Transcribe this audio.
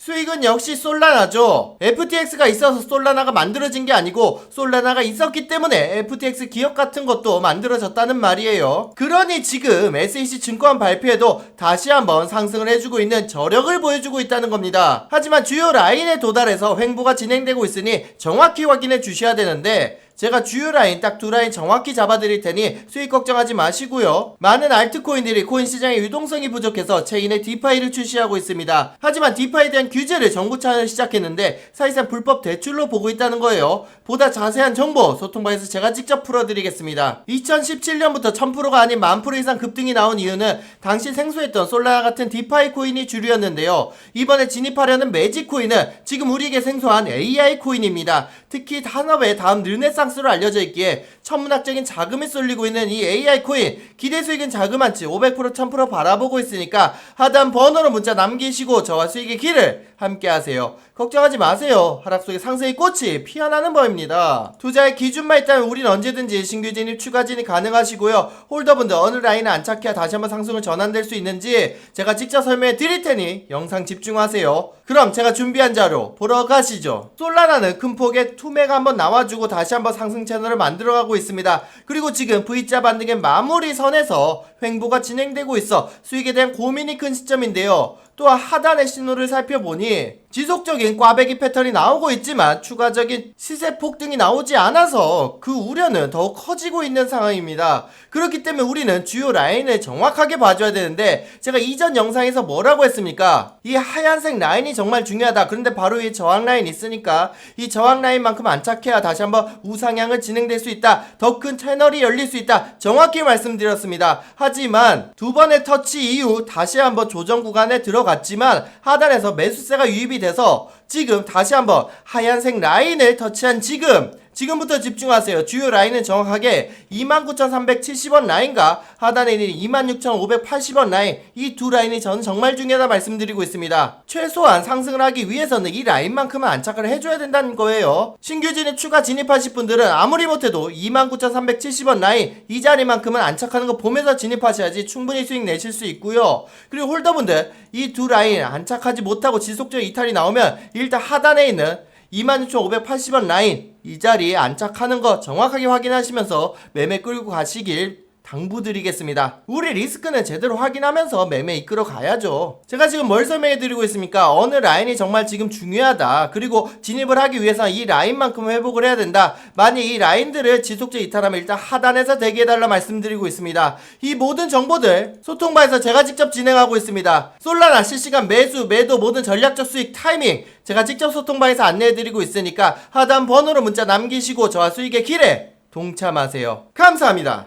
수익은 역시 솔라나죠. FTX가 있어서 솔라나가 만들어진 게 아니고 솔라나가 있었기 때문에 FTX 기업 같은 것도 만들어졌다는 말이에요. 그러니 지금 SEC 증권 발표에도 다시 한번 상승을 해주고 있는 저력을 보여주고 있다는 겁니다. 하지만 주요 라인에 도달해서 횡보가 진행되고 있으니 정확히 확인해 주셔야 되는데 제가 주요 라인 딱 두 라인 정확히 잡아드릴 테니 수익 걱정하지 마시고요. 많은 알트코인들이 코인 시장의 유동성이 부족해서 체인에 디파이를 출시하고 있습니다. 하지만 디파이에 대한 규제를 정부 차원에서 시작했는데 사실상 불법 대출로 보고 있다는 거예요. 보다 자세한 정보 소통방에서 제가 직접 풀어드리겠습니다. 2017년부터 1000%가 아닌 1000% 이상 급등이 나온 이유는 당시 생소했던 솔라나 같은 디파이 코인이 주류였는데요. 이번에 진입하려는 매직 코인은 지금 우리에게 생소한 AI 코인입니다. 특히 산업의 다음 르네상 스로 알려져 있기에 천문학적인 자금이 쏠리고 있는 이 AI 코인 기대 수익은 자그만치 500% 1000% 바라보고 있으니까 하단 번호로 문자 남기시고 저와 수익의 길을 함께 하세요. 걱정하지 마세요. 하락 속에 상승의 꽃이 피어나는 법입니다. 투자의 기준만 있다면 우린 언제든지 신규 진입, 추가 진입 가능하시고요. 홀더분들 어느 라인에 안착해야 다시 한번 상승을 전환될 수 있는지 제가 직접 설명해 드릴 테니 영상 집중하세요. 그럼 제가 준비한 자료 보러 가시죠. 솔라나는 큰 폭의 투매가 한번 나와주고 다시 한번 상승 채널을 만들어가고 있습니다. 그리고 지금 V자 반등의 마무리 선에서 횡보가 진행되고 있어 수익에 대한 고민이 큰 시점인데요. 또한 하단의 신호를 살펴보니 지속적인 꽈배기 패턴이 나오고 있지만 추가적인 시세 폭등이 나오지 않아서 그 우려는 더욱 커지고 있는 상황입니다. 그렇기 때문에 우리는 주요 라인을 정확하게 봐줘야 되는데 제가 이전 영상에서 뭐라고 했습니까? 이 하얀색 라인이 정말 중요하다. 그런데 바로 이 저항 라인 있으니까 이 저항 라인만큼 안착해야 다시 한번 우상향을 진행될 수 있다. 더 큰 채널이 열릴 수 있다. 정확히 말씀드렸습니다. 하지만 두 번의 터치 이후 다시 한번 조정 구간에 들어갔지만 하단에서 매수세가 유입이 돼서 지금 다시 한번 하얀색 라인을 터치한 지금 지금부터 집중하세요. 주요 라인은 정확하게 29,370원 라인과 하단에 있는 26,580원 라인 이 두 라인이 저는 정말 중요하다 말씀드리고 있습니다. 최소한 상승을 하기 위해서는 이 라인만큼은 안착을 해줘야 된다는 거예요. 신규 진입 추가 진입하실 분들은 아무리 못해도 29,370원 라인 이 자리만큼은 안착하는 거 보면서 진입하셔야지 충분히 수익 내실 수 있고요. 그리고 홀더분들 이 두 라인 안착하지 못하고 지속적 이탈이 나오면 일단 하단에 있는 26,580원 라인 이 자리에 안착하는 거 정확하게 확인하시면서 매매 끌고 가시길 당부드리겠습니다. 우리 리스크는 제대로 확인하면서 매매 이끌어 가야죠. 제가 지금 뭘 설명해 드리고 있습니까? 어느 라인이 정말 지금 중요하다. 그리고 진입을 하기 위해서 이 라인만큼 회복을 해야 된다. 만약 이 라인들을 지속적 이탈하면 일단 하단에서 대기해 달라 말씀드리고 있습니다. 이 모든 정보들 소통방에서 제가 직접 진행하고 있습니다. 솔라나 실시간 매수, 매도 모든 전략적 수익 타이밍 제가 직접 소통방에서 안내해드리고 있으니까 하단 번호로 문자 남기시고 저와 수익의 길에 동참하세요. 감사합니다.